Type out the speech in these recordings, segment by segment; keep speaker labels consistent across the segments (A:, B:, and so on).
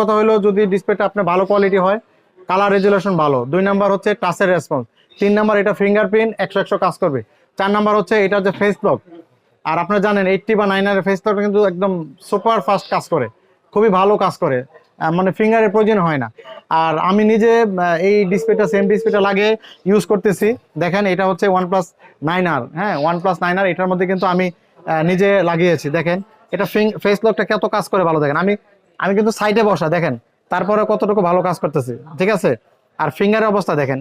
A: কথা হলো যদি ডিসপ্লেটা আপনার ভালো কোয়ালিটি হয় কালার রেজুলেশন ভালো। দুই নাম্বার হচ্ছে টাচের রেসপন্স তিন নাম্বার এটা ফিঙ্গারপ্রিন্ট একশো একশো কাজ করবে। চার নাম্বার হচ্ছে এটা যে ফেস লক আর আপনারা জানেন এইটটি বা নাইনারের ফেস লক কিন্তু একদম সুপার ফাস্ট কাজ করে। খুবই ভালো কাজ করে। মানে ফিঙ্গারের প্রয়োজন হয় না। আর আমি নিজে এই ডিসপ্লেটা সেম ডিসপ্লেটা লাগে ইউজ করতেছি। দেখেন, এটা হচ্ছে ওয়ান প্লাস নাইন আর হ্যাঁ ওয়ান প্লাস নাইন আর এটার মধ্যে কিন্তু আমি নিজে লাগিয়েছি। দেখেন, এটা ফেস লকটা কত কাজ করে ভালো দেখেন। আমি আমি কিন্তু সাইডে বসা, দেখেন। তারপরে কতটুকু ভালো কাজ করতেছি, ঠিক আছে? আর ফিঙ্গারের অবস্থা দেখেন।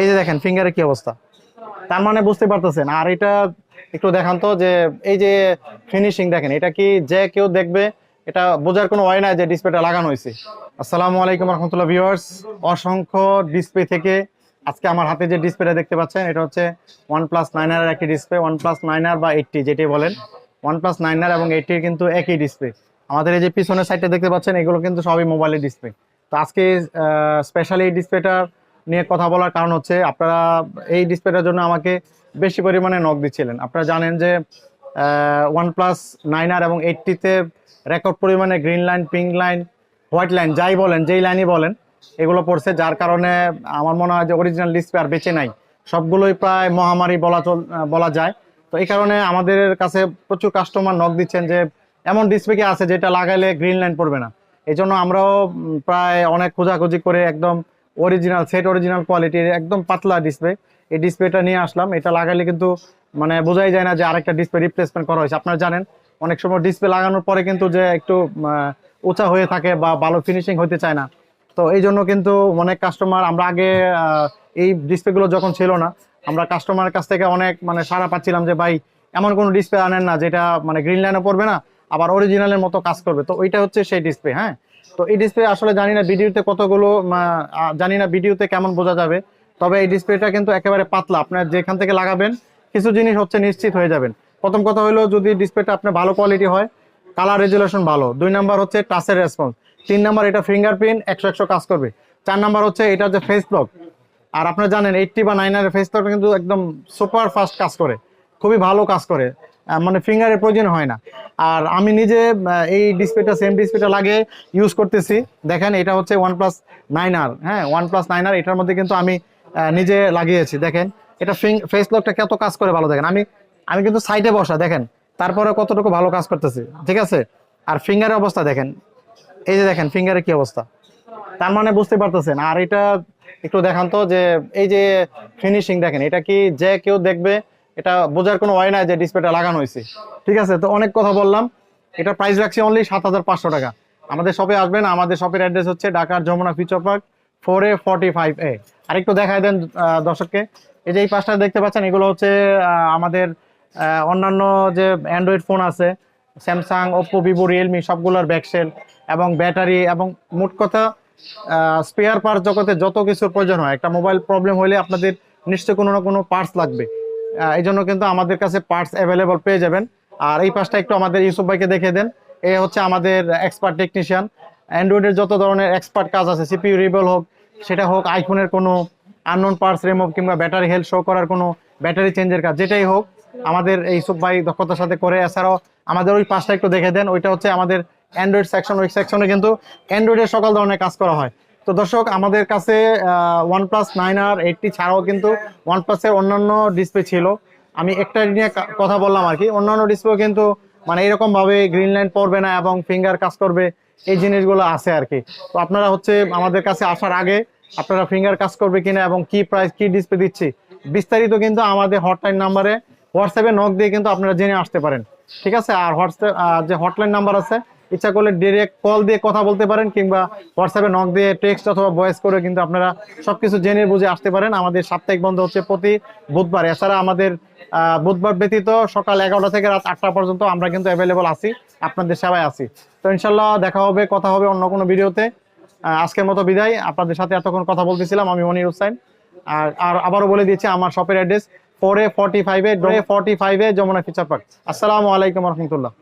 A: এই যে দেখেন ফিঙ্গারের কি অবস্থা? তার মানে বুঝতে পারতেছেন। আর এটা একটু দেখান তো যে, এই যে ফিনিশিং দেখেন, এটা কি যে কেউ দেখবে, এটা বোঝার কোনো হয় না যে ডিসপ্লেটা লাগানো হয়েছে। আসসালামু আলাইকুম রহমতুল্লাহ ভিউয়ার্স অসংখ্য ডিসপ্লে থেকে আজকে আমার হাতে যে ডিসপ্লেটা দেখতে পাচ্ছেন, এটা হচ্ছে ওয়ান প্লাস নাইনার একটি ডিসপ্লে ওয়ান প্লাস নাইনার বা এইটটি যেটি বলেন। ওয়ান প্লাস নাইনার এবং এইটটির কিন্তু একই ডিসপ্লে আমাদের এই যে পিছনের সাইডটা দেখতে পাচ্ছেন, এগুলো কিন্তু সবই মোবাইলের ডিসপ্লে তো আজকে স্পেশালি এই ডিসপ্লেটা নিয়ে কথা বলার কারণ হচ্ছে, আপনারা এই ডিসপ্লেটার জন্য আমাকে বেশি পরিমাণে নক দিচ্ছিলেন। আপনারা জানেন যে ওয়ান প্লাস নাইনার এবং এইটটিতে রেকর্ড পরিমাণে green line pink line white line যাই বলেন, যেই লাইনই বলেন, এগুলো পড়ছে, যার কারণে আমার মনে হয় যে অরিজিনাল ডিসপ্লে আর বেঁচে নাই। সবগুলোই প্রায় মহামারী বলা চল বলা যায়। তো এই কারণে আমাদের কাছে প্রচুর কাস্টমার নক দিচ্ছেন যে এমন ডিসপ্লে কি আছে যেটা লাগাইলে গ্রিন লাইন পড়বে না। এই জন্য আমরাও প্রায় অনেক খোঁজাখুঁজি করে একদম অরিজিনাল সেট অরিজিনাল কোয়ালিটির একদম পাতলা ডিসপ্লে এই ডিসপ্লেটা নিয়ে আসলাম। এটা লাগালে কিন্তু মানে বোঝাই যায় না যে আরেকটা ডিসপ্লে রিপ্লেসমেন্ট করা হয়েছে। আপনারা জানেন, অনেক সময় ডিসপ্লে লাগানোর পরে কিন্তু যে একটু উঁচা হয়ে থাকে বা ভালো ফিনিশিং হতে চায় না। তো এই জন্য কিন্তু অনেক কাস্টমার আমরা আগে এই ডিসপ্লেগুলো যখন ছিল না, আমরা কাস্টমারের কাছ থেকে অনেক মানে সারা পাচ্ছিলাম যে, ভাই, এমন কোনো ডিসপ্লে আনেন না যেটা মানে গ্রিন লাইনে পড়বে না। আবার অরিজিনালের মতো কাজ করবে। তো ওইটা হচ্ছে সেই ডিসপ্লে হ্যাঁ? তো এই ডিসপ্লে আসলে জানি না ভিডিওতে কতগুলো জানি না ভিডিওতে কেমন বোঝা যাবে। তবে এই ডিসপ্লেটা কিন্তু একেবারে পাতলা, আপনার যেখান থেকে লাগাবেন, কিছু জিনিস হচ্ছে নিশ্চিত হয়ে যাবেন। প্রথম কথা হলো যদি ডিসপ্লেটা আপনার ভালো কোয়ালিটি হয় কালার রেজুলেশন ভালো। দুই নাম্বার হচ্ছে টাচের রেসপন্স তিন নাম্বার এটা ফিঙ্গারপ্রিন্ট একশো একশো কাজ করবে। চার নাম্বার হচ্ছে এটা যে ফেস লক আর আপনারা জানেন এইটটি বা নাইনারের ফেস লক কিন্তু একদম সুপার ফাস্ট কাজ করে। খুবই ভালো কাজ করে। মানে ফিঙ্গারের প্রয়োজন হয় না। আর আমি নিজে এই ডিসপ্লেটা সেম ডিসপ্লেটা লাগে ইউজ করতেছি। দেখেন, এটা হচ্ছে ওয়ান প্লাস নাইন আর হ্যাঁ? ওয়ান প্লাস নাইন আর এটার মধ্যে কিন্তু আমি নিজে লাগিয়েছি। দেখেন, এটা ফিং ফেস লকটা কত কাজ করে ভালো দেখেন। আমি আমি কিন্তু সাইডে বসা, দেখেন তারপরে কতটুকু ভালো কাজ করতেছি। ঠিক আছে? আর ফিঙ্গারের অবস্থা দেখেন। এই যে দেখেন ফিঙ্গারের কি অবস্থা? তার মানে বুঝতে পারতেছেন। আর এটা একটু দেখান তো, যে এই যে ফিনিশিং দেখেন, এটা কি যে কেউ দেখবে? এটা বোঝার কোনো হয় নাই যে ডিসপ্লেটা লাগানো হয়েছে। ঠিক আছে? তো অনেক কথা বললাম। এটা প্রাইস রাখছি অনলি সাত হাজার পাঁচশো টাকা। আমাদের শপে আসবেন, আমাদের শপের অ্যাড্রেস হচ্ছে ঢাকার Jamuna feature park four A forty five A আরেকটু দেখায় দেন দর্শককে। এই যে এই পাঁচটা দেখতে পাচ্ছেন, এগুলো হচ্ছে আমাদের অন্যান্য যে অ্যান্ড্রয়েড ফোন আছে স্যামসাং ওপ্পো ভিভো রিয়েলমি সবগুলোর ব্যাকসেল এবং ব্যাটারি এবং মোট কথা স্পেয়ার পার্টস জগতে যত কিছুর প্রয়োজন হয়, একটা মোবাইল প্রবলেম হলে আপনাদের নিশ্চয়ই কোনো না কোনো পার্টস লাগবে। এই জন্য কিন্তু আমাদের কাছে পার্টস অ্যাভেলেবল পেয়ে যাবেন। আর এই পাশটা একটু আমাদের ইউসুফ ভাইকে দেখে দেন। এ হচ্ছে আমাদের এক্সপার্ট টেকনিশিয়ান অ্যান্ড্রয়েডের যত ধরনের এক্সপার্ট কাজ আছে সিপিইউ রিবল হোক, সেটা হোক আইফোনের কোনো আননোন পার্টস রিমুভ কিংবা ব্যাটারি হেলথ শো করার কোনো ব্যাটারি চেঞ্জের কাজ, যেটাই হোক, আমাদের ইউসুফ ভাই দক্ষতার সাথে করে। এছাড়াও আমাদের ওই পাশটা একটু দেখে দেন, ওইটা হচ্ছে আমাদের অ্যান্ড্রয়েড সেকশন ওই সেকশনে কিন্তু অ্যান্ড্রয়েডের সকল ধরনের কাজ করা হয়। তো দর্শক, আমাদের কাছে ওয়ান প্লাস নাইন আর এইটটি ছাড়াও কিন্তু ওয়ান প্লাসের অন্যান্য ডিসপ্লে ছিল। আমি একটা নিয়ে কথা বললাম আর কি। অন্যান্য ডিসপ্লে কিন্তু মানে এরকম ভাবে গ্রিন লাইন পড়বে না এবং ফিঙ্গার কাজ করবে, এই জিনিসগুলো আছে আর কি। তো আপনারা হচ্ছে আমাদের কাছে আসার আগে আপনারা ফিঙ্গার কাজ করবে কিনা এবং কি প্রাইস কি ডিসপ্লে দিচ্ছি, বিস্তারিত কিন্তু আমাদের হটলাইন নাম্বারে হোয়াটসঅ্যাপে নক দিয়ে কিন্তু আপনারা জেনে আসতে পারেন। ঠিক আছে? আর হোয়াটসঅ্যাপ যে হটলাইন নাম্বার আছে ইচ্ছা করলে ডিরেক্ট কল দিয়ে কথা বলতে পারেন কিংবা হোয়াটসঅ্যাপে নক দিয়ে টেক্সট অথবা ভয়েস করে কিন্তু আপনারা সবকিছু জেনে বুঝে আসতে পারেন। আমাদের সাপ্তাহিক বন্ধ হচ্ছে প্রতি বুধবার। এছাড়া আমাদের বুধবার ব্যতীত সকাল এগারোটা থেকে রাত আটটা পর্যন্ত আমরা কিন্তু অ্যাভেলেবল আছি। আপনাদের সেবায় আছি। তো ইনশাল্লাহ দেখা হবে, কথা হবে অন্য কোনো ভিডিওতে। আজকের মতো বিদায়। আপনাদের সাথে এতক্ষণ কথা বলতেছিলাম আমি মনির হুসাইন আর আর আবারও বলে দিচ্ছি আমার শপের অ্যাড্রেস ফোর এ ফর্টি ফাইভে ফর্টি ফাইভে যমুনা ফিচার পার্ক আসসালামু আলাইকুম রহমতুল্লাহ।